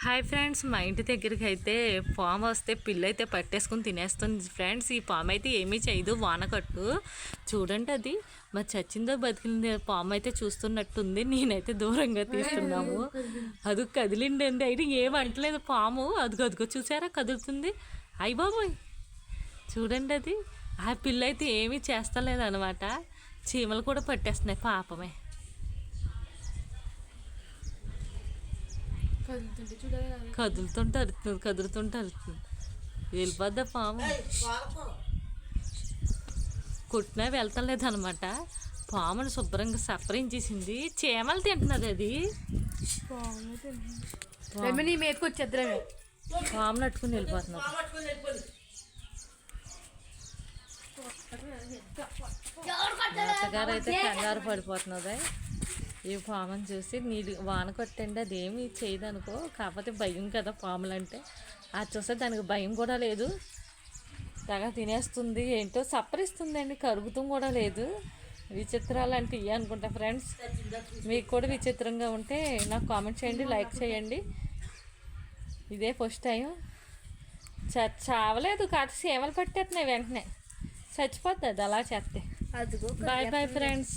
Hi friends మా ఇంటి దగ్గరికి అయితే పాము వస్తే పిల్ల అయితే పట్టేసుకుని తినేస్తుంది. ఫ్రెండ్స్ ఈ పాము అయితే ఏమీ చేయదు వానకట్టు. చూడండి అది. మరి చచ్చిందో బతికిందో పాము అయితే చూస్తున్నట్టుంది. నేనైతే దూరంగా తీస్తున్నాము. అది కదిలిండండి అయితే ఏం అంటలేదు పాము అదిగో అదిగో చూసారా? కదులుతుంది. అయ్యి బాబోయ్! చూడండి అది. ఆ పిల్ల అయితే ఏమీ చేస్తలేదు అనమాట చీమలు కూడా పట్టేస్తున్నాయి పాపమే. కదులుతుంటే అరుతుంది కదులుతుంటే అరుతుంది వెళ్ళిపోద్దా పాము? కొట్టినా వెళ్తలేదు అనమాట పామును శుభ్రంగా సఫరించేసింది చీమలు తింటున్నది అది. నీ మీదకి వచ్చేద్దు రమ్య పామును అట్టుకుని వెళ్ళిపోతున్నది అత్తగారు అయితే కంగారు పడిపోతున్నది. ఈ పాముని చూసి నీళ్ళు వాన కొట్టండి అదేమి చేయదు అనుకో కాకపోతే భయం కదా పాములంటే. అది చూస్తే దానికి భయం కూడా లేదు. తెగ తినేస్తుంది ఏంటో సప్పరిస్తుందండి కరుగుతం కూడా లేదు. విచిత్రాలు అంటే ఇవి అనుకుంటా ఫ్రెండ్స్. మీకు కూడా విచిత్రంగా ఉంటే నాకు కామెంట్ చేయండి లైక్ చేయండి. ఇదే ఫస్ట్ టైం. చ చావలేదు కాదు సేవలు పట్టేస్తున్నాయి వెంటనే. చచ్చిపోద్ది అది అలా చేస్తే. Bye bye friends.